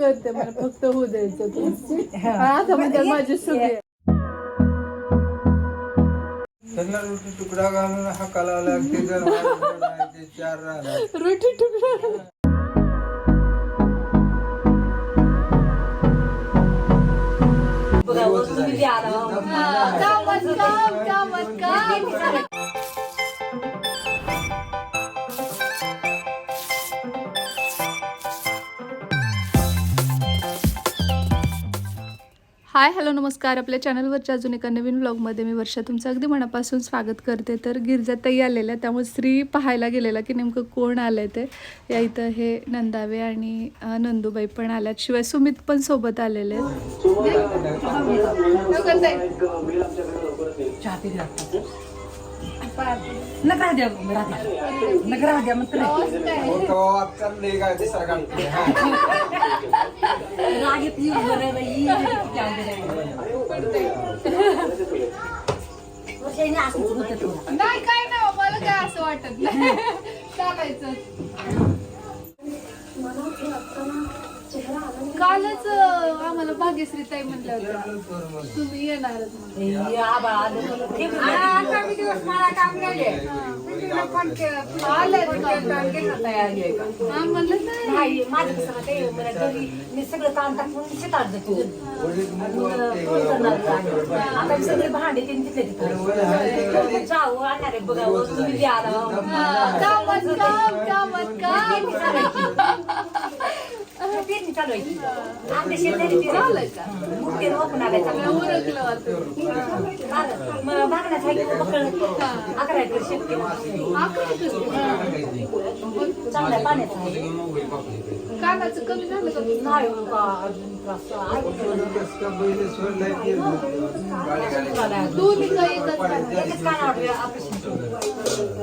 करते मला फक्त होऊ द्यायचं आता म्हणजे माझी त्यांना रोटी तुकडा घालून हाकाला लागते जर वाढवलं नाही ते चार राहणार. रोटी तुकडा. हाय हॅलो नमस्कार. आपल्या चॅनलवरच्या अजून एका नवीन व्लॉगमध्ये मी वर्षा. तुमचं अगदी मनापासून स्वागत करते. तर गिरजाताई आलेल्या त्यामुळे स्त्री पाहायला गेलेला की नेमकं कोण आलं ते. या इथं हे नंदावे आणि नंदूबाई पण आल्यात. शिवाय सुमित पण सोबत आलेले आहेत. नाही काय नाही मला काय असं वाटत नाही. चालायचं. कालच आम्हाला भाग्यश्री ताई म्हणलं. होतं. तुम्ही येणारच म्हणून. आलेत का? हा, म्हणलं नाही. मी सगळं काम टाकून शेतात जातो आता मी सगळे भांडे त्यांनी तिथले तिथे जाऊ आणणार बघावं तुम्ही कामच काम पेरणी चालू आहे आहे अकरा एकर शेत चांगल्या पाण्याचं आहे. कानाचं कमी झालं का नाही दोन्ही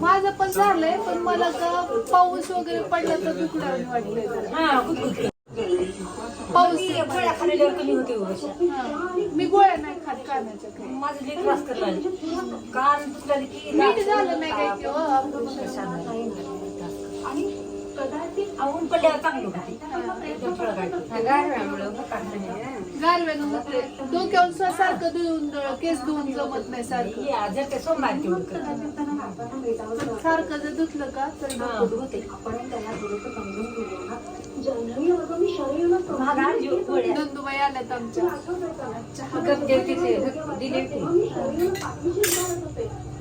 माझं पण झालंय पण मला का पाऊस वगैरे पडला तर दुखडा वाटलंय पाऊस ती गोळ्या खाल्ल्यावर कमी होते हो. मी गोळ्या नाही खात कानाच्या माझं लई त्रास करायला लागले. कान दुखलं की नीट झालं नाही काय की हो, आपण ऊन पडल्यावर चांगलं होते. फळं काढते. गारव्यानं होते डोक्यावर स- सारखं धुवून केस धुवून जमत नाही सारखं. ते सोमवार तेवढं. सारखं जर धुतलं का तर हा, डोकं होते. महाग आणली हो गोळ्या. नंदुबाई आल्यात आमच्या दिले.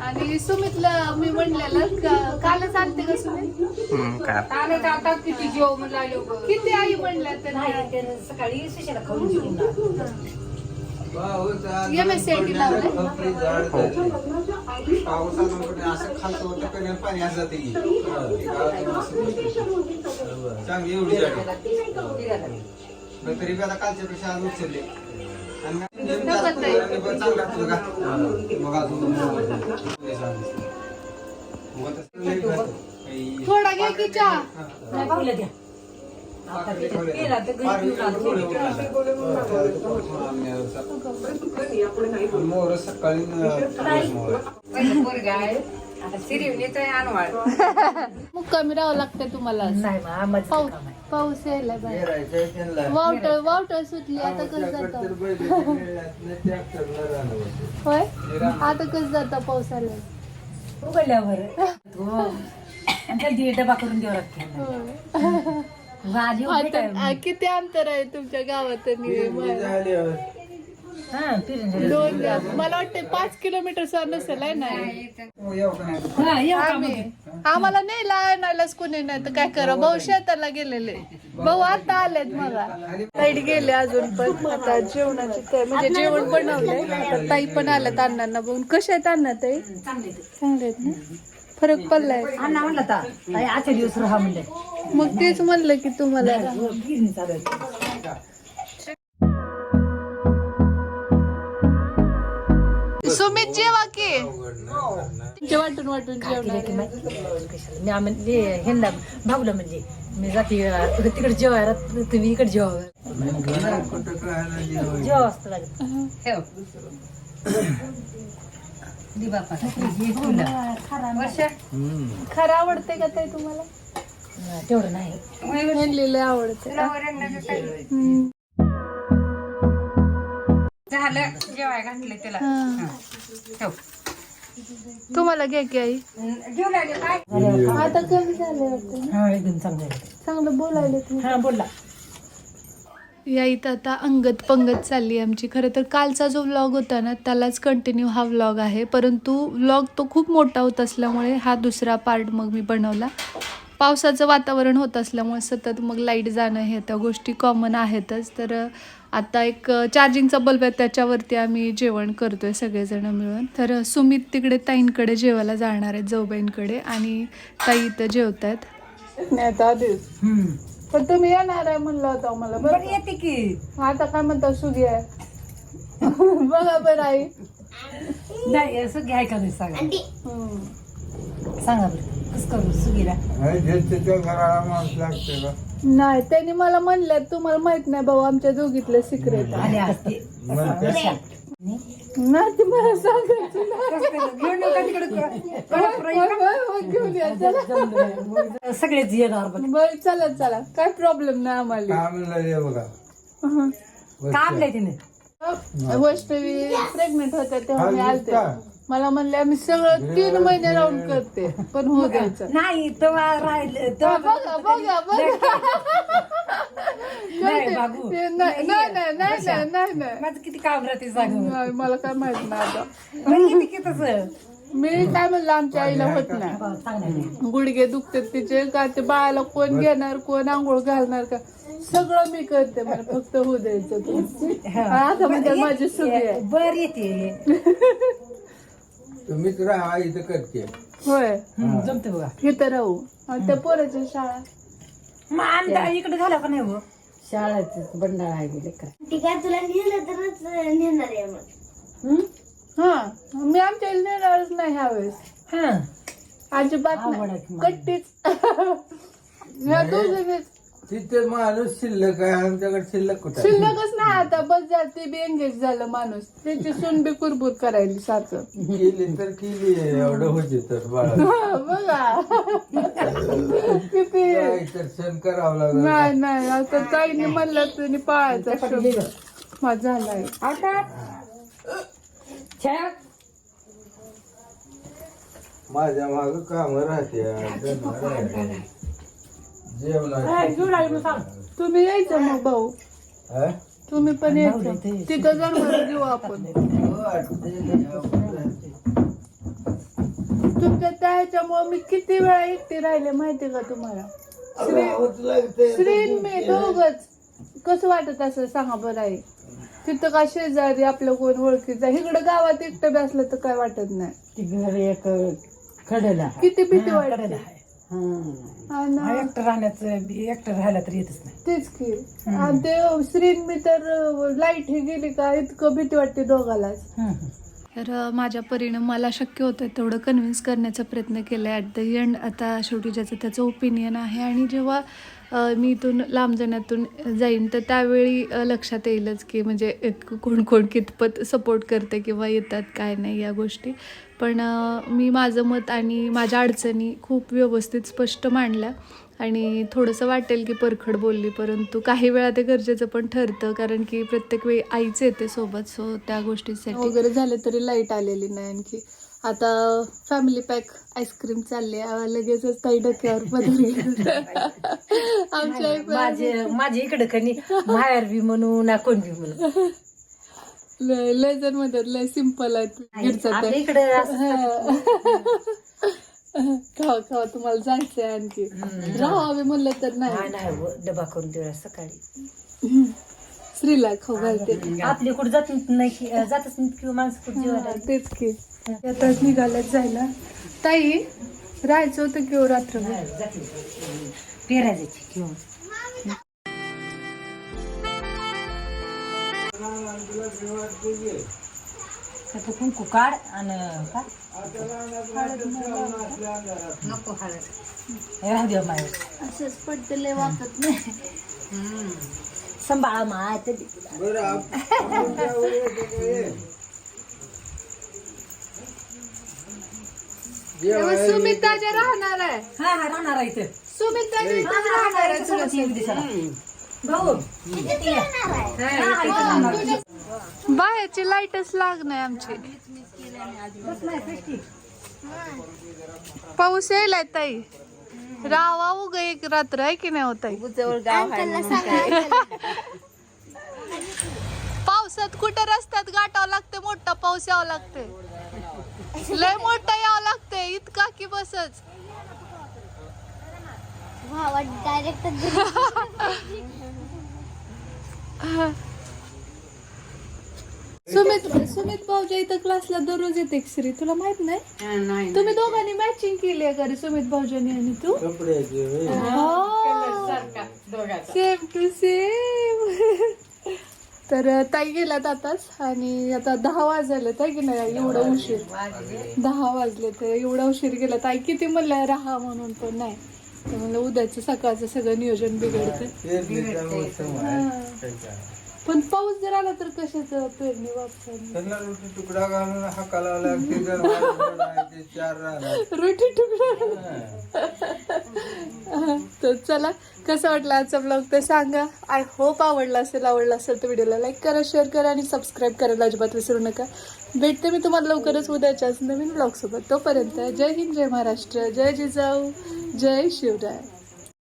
आणि सुमितला मी म्हणलेलं का- कालच आणते का सुमित आले तर आता किती जेव म्हणलं. किती आई म्हणल्या त्यांना नाही त्यानं सकाळी सुशाला खाऊन जेवून आलं. चांगली एवढी झाड आहे. पण तरी आता कालच्या पेक्षा आज उचलले थोडा घ्या की चहा. आता त्याच्यात केला तर मुक्कामी राहावं लागतंय तुम्हाला. नाही मग आम्हाचं पाऊस काम आहे. पाऊस यायला बाहेर वावटळ वावटळ सुटली आता कसं जातं. होय? आता कसं जातं पाऊस आला उघडल्यावर. हो. आणि त्याला दीड डबा करून द्यावा लागतो. भाजी होती काय आता किती अंतर आहे तुमच्या गावात आणि हा. दोन. मला वाटतं पाच किलोमीटर नसेल आहे नाही हो, येऊ का? हा, आम्ही? आम्हाला नाही आणायलाच कोणी नाही तर काय करा? भाऊ शेताला गेलेले. भाऊ आता आलेत मला. लाइट गेले अजून पण. आता जेवणाची तयारी- म्हणजे जेवण बनवलंय आता ताई पण आल्यात अण्णांना बघून. कशा आहेत अण्णा ताई. चांगले आहेत ना? फरक पडलाय. अण्णा म्हणलं आता. ताई, आजच्या दिवस राहा म्हणलं. मग तेच म्हणलं की तुम्हाला. गिरणी चालू आहे. सुमित जेवा की. तुमच्या वाटून वाटून तिला की जेवणार? मी म्हणजे ह्यांना भाऊला म्हणजे मी जाते अं, तिकडे जेवायला. तुम्ही इकडे जेवा. जेवा वाजता लागत. ठेव खरं आवडते का ताई तुम्हाला? तेवढं नाही. आवडते. झालं. जेवाय घातले त्याला. हा. ठेव. तुम्हाला घ्या की आई. लागले काय आता कमी झाले वाटतं. हा एकदम चांगलं चांगलं बोलायला तुम्ही हा बोलला. या इथं आता अंगत पंगत चालली आहे आमची. खरं तर कालचा जो व्लॉग होता ना त्यालाच कंटिन्यू हा व्लॉग आहे. परंतु व्लॉग तो खूप मोठा होत असल्यामुळे हा दुसरा पार्ट मग मी बनवला. पावसाचं वातावरण होत असल्यामुळे सतत मग लाइट जाणं हे त्या गोष्टी कॉमन आहेतच. तर आता एक चार्जिंगचा बल्ब आहे त्याच्यावरती आम्ही जेवण करतोय सगळेजण मिळून. तर सुमित तिकडे ताईंकडे जेवायला जाणार आहेत जाऊबाईंकडे. आणि ताई इथं जेवत आहेत पण तुम्ही येणार आहे म्हणलं होतं मला बरं येते की. आता काय म्हणता सुगी आहे. बघा बरं आई. नाही सुगी आहे का नाही सांगा हम्म. सांगा बरं कसं करू सुगीला त्याच्या घराला माणूस लागते का नाही त्यांनी मला म्हणलं तुम्हाला माहीत नाही भाऊ आमच्या दोघीतलं सिक्रेट आणि असते. नाही ते मला सांगायचं घेऊन या चला. सगळेच येणार बघ. बरं चला चला. काय प्रॉब्लेम नाही आम्हाला. बघा. काम नाही तिने. वैष्णवी प्रेग्नेंट होत्या तेव्हा मी हा, आलते? मला म्हणले आम्ही सगळं तीन महिने राऊंड करते पण होऊ द्यायचं. नाही तेव्हा राहिलं हा, तेव्हा बघा बघा बघा बाबू. ते नाही नाही नाही नाही नाही नाही नाही माझं किती काम राहते सांग नाही, मला काय माहीत नाही आता. तसं? मी काय म्हणलं आमच्या आईला होत नाही. गुडघे दुखतात तिचे का ते बाळाला कोण घेणार कोण आंघोळ घालणार का? सगळं मी करते मला फक्त होऊ द्यायचं. तुम्ही. आता म्हणजे माझी सुगी आहे. बर येते. तुम्हीच राहा इथं करते. होय. जमते बघा. इथं राहू. आणि त्या पोराची शाळा. मग आमच्या इकडे झालं का नाही हो? शाळेच बंडाळा आहे लेकर ठीक आहे तुला नेलं तरच नेणार आहे मग. हा मी आमच्या नेणारच नाही ह्यावेळेस. हा. अजिबात आवड आहे की कट्टीच. ह्या दोघीच तिथे माणूस शिल्लक आहे. आमच्याकडे शिल्लक कुठं? शिल्लकच नाही आता. बस झालं ते बी एंगेज झालं माणूस. त्याची सून बी कुरबुर करायली सारखं. केली तर केली एवढं होते तर बाळा. हा, बघा. किती? काय तर सण करावं लागलं. नाही नाही. आता ताईने म्हणलं तुम्ही पाळायचा शब्द. माझा झालाय. आता? छाया. माझ्या माग काम राहते घेऊन आली मग सांग. तुम्ही यायचं मग भाऊ. हा? तुम्ही पण यायचं. तिथं जनावर घेऊ आपण. तुमच्या त्याच्यामुळे मी किती वेळा एकटी राहिले माहिती का तुम्हाला? श्री श्री मी दोघच. कसं वाटत असं सांगा बरं आहे तिथं का शेजारी आपलं कोण ओळखीचं इकडं गावात एकटं बी असलं तर काय वाटत नाही. ती घर एक खडेला किती भीती वाटते? हा एकटं राहण्याचं एकटं राहायला तर येतच नाही. तेच की. आणि ते श्रीन मी तर लाइट हे गेली का इतकं भीती वाटते दोघालाच. तर अ, माझ्या परीनं मला शक्य होतं तेवढं कन्व्हिन्स करण्याचा प्रयत्न केला ॲट द एंड आता शेवटी ज्याचं त्याचं ओपिनियन आहे आणि जेव्हा मी इथून लांब जाण्यातून जाईन तर त्यावेळी लक्षात येईलच की म्हणजे कोण कोण कितपत सपोर्ट करते किंवा येतात काय नाही या गोष्टी. पण मी माझं मत आणि माझ्या अडचणी खूप व्यवस्थित स्पष्ट मांडल्या आणि थोडंसं वाटेल की परखड बोलली परंतु काही वेळा ते गरजेचं पण ठरतं कारण की प्रत्येक वेळी आईच येते सोबत सो त्या गोष्टीसाठी. वगैरे झाले तरी लाइट आलेली नाही आणखी. आता फॅमिली पॅक आईस्क्रीम चालले लगेचच काही डोक्यावर बदल आमच्या माझे माझे इकडे कणी माहेर बी म्हणू ना कोण बी म्हणू. लय जण म्हणतात लय सिंपल आहे इकडे खावा खावा तुम्हाला जायचंय आणखी. राहावे म्हणलं तर नाही. डबा करून देऊ सकाळी. स्त्रीला खाऊ घालते. आपली कुठे जात नाही की- जातच नाही किंवा माणसं कुठे जेवायला तेच की. आताच निघाल्यात जायला. ताई राहायचं होतं किंवा रात्रभर? पेरायची किंवा. आता कुंकू काढ आणि काय नको हळद. राहू द्या माय असंच पडते लय वाटत नाही. सांभाळा सुमित दाजा राहणार आहे. हा हा राहणार आहे इथं. सुमित इथंच राहणार आहे तुला भाऊ. बाहेरची लाईटच लागणार आमची. पाऊस यायला ताई. रावा उग एक रात्र आहे की नाही होत सांगा पावसात कुठे रस्त्यात गाठावं लागते मोठा पाऊस यावं लागते? लय मोठा यावं लागते इतका की बसच. डायरेक्ट सुमित सुमित भाऊच्या इथं क्लासला दररोज येते एक श्री? तुला माहीत नाही? तुम्ही दोघांनी मॅचिंग केली आहे का रे सुमित भाऊजानी आणि तू? सेम टू सेम तर ताई गेल्यात आताच आणि आता दहा वाजले ताई की नाही? एवढा उशीर. दहा वाजले तर एवढा उशीर गेला ताई किती म्हणलं राहा म्हणून पण नाही. तर म्हणलं उद्याचं सकाळचं सगळं नियोजन बिघडतं पण पाऊस जर आला तर कशाचं पेरणी वापसा त्यांना रोटी तुकडा घालून हाकाला लागते जर वाजवलं आहे ते चार राहणार रोटी तुकडा तर चला कसं वाटलं आजचा ब्लॉग ते सांगा. आय होप आवडला असेल आवडला असेल तर व्हिडिओला लाईक करा शेअर करा आणि सबस्क्राईब करायला अजिबात विसरू नका. भेटते मी तुम्हाला लवकरच उद्याच्याच नवीन ब्लॉग सोबत. तोपर्यंत जय हिंद जय महाराष्ट्र जय जिजाऊ जय शिवराय.